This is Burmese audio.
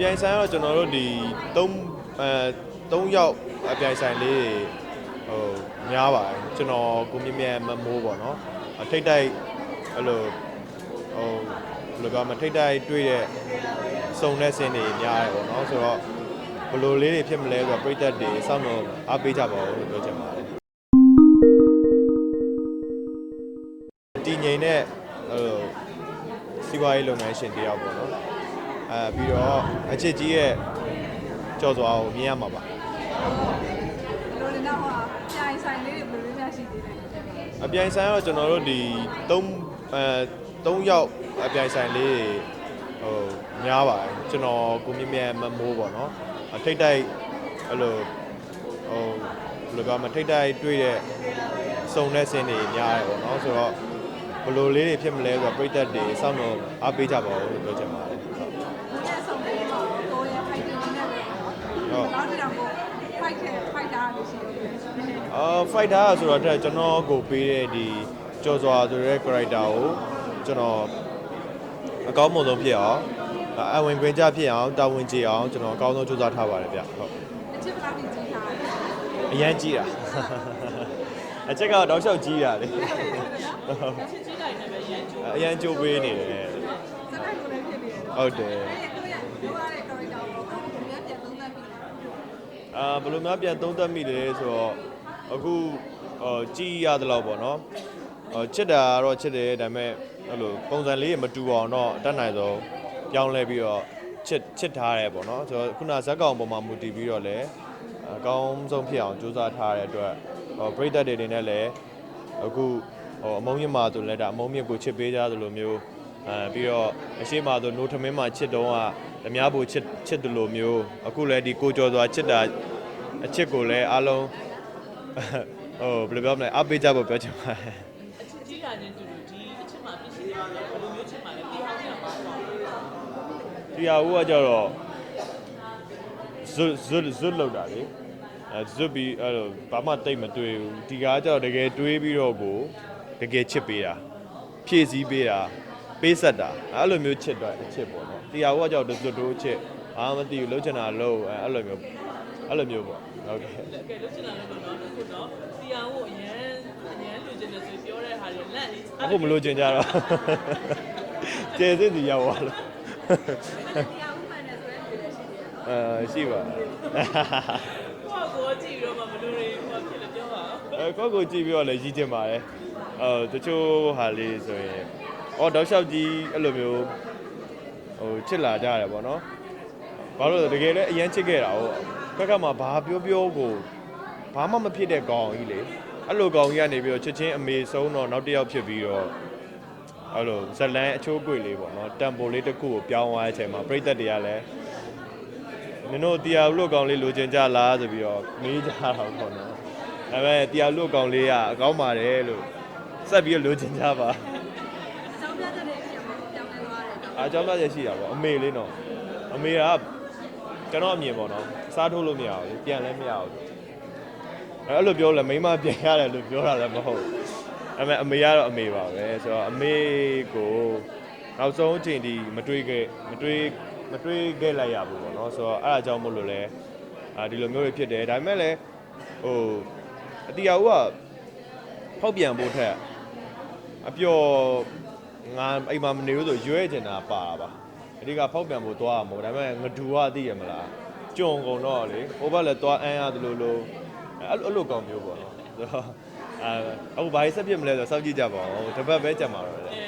ပြိုင်ဆိုင်ကတော့ကျွန်တော်တို့ဒီ3အဲ3ယောက်အပြိုင်ဆိုင်လေးတွေဟိုများပါတယ်ကျွန်တော်ကိုမြင့်မြတ်မမိုးပေါ့နော်အထိတ်တိုက်အဲ့လိုဟိုဘယ်လိုပြောမလဲထိတ်တိုက်တွေ့တဲ့စုံတဲ့ဆင်းတွေများတယ်ပေါ့နော်ဆိုတော့ဘယ်လိုလေးတွေဖြစ်မလဲဆိုတော့ပြည်သက်တွေစောင့်တော့အားပေးကြပါဦးလို့ပြောချင်ပါတယ်တည်ငြိမ်တဲ့ဟိုစီးပွားရေးလုပ်ငန်းရှင်တယောက်ပေါ့နော် အဲပြီးတော့အချစ်ကြီးရဲ့ကြော်စွာကိုမြင်ရမှာပါလိုနေတော့ဟာပြိုင်ဆိုင်လေးတွေဘယ်လိုများရှိသေးလဲအပြိုင်ဆိုင်ကတော့ကျွန်တော်တို့ဒီ3အဲ3ယောက်အပြိုင်ဆိုင်လေးတွေဟိုများပါတယ်ကျွန်တော်ကိုမြင့်မြတ်မမိုးပေါ့နော်အထိတ်တိုက်အဲ့လိုဟိုဘယ်လိုပြောမလဲထိတ်တိုက်တွေ့တဲ့စုံတဲ့ဆင်းတွေများတယ်ပေါ့နော်ဆိုတော့ဘယ်လိုလေးတွေဖြစ်မလဲဆိုတော့ပြည်သက်တွေစောင့်တော့အားပေးကြပါဦးလို့ပြောချင်ပါတယ်ဟုတ် ဘုရားဆောင်လေးတော့ကိုယ်ရဲ့ဖိုက်တင်နေတယ်ပေါ့နော်နောက်တစ်တော့ ကိုဖိုက်ခဲ့ဖိုက်တာလို့ရှိတယ်အာ fighter ဆိုတော့တဲ့ကျွန်တော်ကိုပေးတဲ့ဒီကြော်စွာဆိုတဲ့ character ကိုကျွန်တော်အကောင်းမွန်ဆုံးဖြစ်အောင်အဝင်ခွင့်ကြဖြစ်အောင်တာဝန်ကျေအောင်ကျွန်တော်အကောင်းဆုံးကြိုးစားထားပါတယ်ဗျဟုတ်အချစ်ပလာပြီးကြီးထားတယ်အရန်ကြီးတာအချက်ကတော့တောက်လျှောက်ကြီးတာလေချစ်ကြီးတိုင်းနဲ့ပဲရမ်းကျိုးအရန်ကြိုးပေးနေတယ်စကိုက်ကိုလည်းဖြစ်နေတယ်ဟုတ်တယ် အဲ့ဒီကိုရပြောရတဲ့ character ကိုကိုယ်ကပြန်သုံးသပ်ပြီး အာဘယ်လိုများပြန်သုံးသပ်မိလဲဆိုတော့အခုဟိုကြည်ရသလောက်ပေါ့နော်ဟိုချစ်တာကတော့ချစ်တယ်ဒါပေမဲ့အဲ့လိုပုံစံလေးမတူအောင်တော့အတတ်နိုင်ဆုံးပြောင်းလဲပြီးတော့ချစ်ချစ်ထားတယ်ပေါ့နော်ဆိုတော့ခုနဇက်ကောင်ပုံမှာမူတည်ပြီးတော့လည်းအကောင်းဆုံးဖြစ်အောင်ကြိုးစားထားတဲ့အတွက်ဟိုပရိသတ်တွေတွေနဲ့လည်းအခုဟိုအမုံမြင့်မာဆိုလည်းဒါအမုံမြင့်ကိုချစ်ပေးကြသလိုမျိုး အဲပြီးတော့အရှိမဆိုနိုးထမင်းမှာချစ်တော့ကဓမြဘူချစ်ချစ်တယ်လို့မျိုးအခုလည်းဒီကိုကျော်စွာချစ်တာအချစ်ကိုလည်းအားလုံးဟိုဘယ်လိုပြောမလဲအားပေးကြဖို့ပြောချင်ပါတယ်အချစ်ကြီးတာချင်းတူတူဒီအချစ်မှာပြည့်စုံတယ်ဘယ်လိုမျိုးချစ်မှာလဲပြီးအောင်ချင်မှာပေါ့တရားဦးကကြတော့ဇွတ်ဇွတ်ဇွတ်လောက်တာလေအဲဇွတ်ပြီးအဲ့လိုဘာမှတိတ်မတွေ့ဘူးဒီကားကြတော့တကယ်တွေးပြီးတော့ကိုတကယ်ချစ်ပေးတာဖြည့်ဆည်းပေးတာ ပေးဆက်တာအဲ့လိုမျိုးချစ်တော့အချစ်ပေါ့နော်တရားဦးကကြတော့ဇွတ်တို့ချစ်အာမသိဘူးလှုပ်ချင်တာလှုပ်အဲ့လိုမျိုးအဲ့လိုမျိုးပေါ့ဟုတ်ကဲ့ကဲလို့ချင်တာလည်းတော့တော့ခုတော့တရားကိုအရန်အရန်လူချင်တယ်ဆိုပြောတဲ့ဟာတွေလက်လေးအခုမလို့ချင်ကြတော့ကျေစစ်စီရောက်သွားလို့တရားဥပဒေနဲ့ဆိုတဲ့လူတွေရှိတယ်နော်အဲရှိပါကိုကိုကြည့်ပြီးတော့မှဘလူတွေဟောဖြစ်လို့ပြောပါဦးအဲကိုယ့်ကိုကြည့်ပြီးတော့လည်းရည်ကျင်ပါတယ်အဲတချို့ဟာလေးဆိုရင် အော်တောက်လျှောက်ကြီးအဲ့လိုမျိုးဟိုချစ်လာကြရတယ်ပေါ့နော်ဘာလို့လဲတကယ်လည်းအရန်ချစ်ခဲ့တာဟုတ်ဘက်ကမှဘာပြောပြောကိုဘာမှမဖြစ်တဲ့ကောင်ကြီးလေအဲ့လိုကောင်ကြီးကနေပြီးတော့ချစ်ချင်းအမေဆုံးတော့နောက်တစ်ယောက်ဖြစ်ပြီးတော့အဲ့လိုဇလန်အချိုးကွေလေးပေါ့နော်တမ်ပိုလေးတစ်ခုကိုပြောင်းသွားတဲ့အချိန်မှာပြိသက်တွေကလည်းနင်တို့တရားလူကောင်လေးလိုချင်ကြလားဆိုပြီးတော့မေးကြတာပေါ့နော်ဒါပေမဲ့တရားလူကောင်လေးကအကောင်းပါတယ်လို့ဆက်ပြီးတော့လိုချင်ကြပါ အကြောင်းပြတဲ့နေရာမှာပြောင်းလဲသွားတယ် အားကြောင့်လည်းရှိတာပေါ့အမေလေးနော်အမေကကျွန်တော်အမြင်ပေါ့နော်စားထိုးလို့မရဘူးလေပြန်လည်းမရဘူးအဲ့လိုပြောလဲမိမပြန်ရတယ်လို့ပြောတာလည်းမဟုတ်ဘူးအဲ့မဲ့အမေကတော့အမေပါပဲဆိုတော့အမေကိုနောက်ဆုံးအချိန်ဒီမတွေးခဲ့မတွေးမတွေးခဲ့လိုက်ရဘူးပေါ့နော်ဆိုတော့အဲ့ဒါကြောင့်မို့လို့လဲအာဒီလိုမျိုးတွေဖြစ်တယ်ဒါပေမဲ့လည်းဟိုအတီယာဦးကဖောက်ပြန်ဖို့ထက်အပျော် ငါအိမ်မှာမနေဘူးဆိုရွဲချင်တာပါတာပါအဒီကဖောက်ပြန်ဖို့သွားရမှာဒါပေမဲ့ငဒူကသိရမလားကြုံကုန်တော့လေဟိုဘက်လည်းသွားအမ်းရတယ်လို့လို့အဲ့လိုအဲ့လိုကောင်မျိုးပေါ့နော်ဆိုတော့အဲအခုဘာဆက်ဖြစ်မလဲဆိုတော့စောင့်ကြည့်ကြပါဦးတစ်ပတ်ပဲကြံပါတော့လေ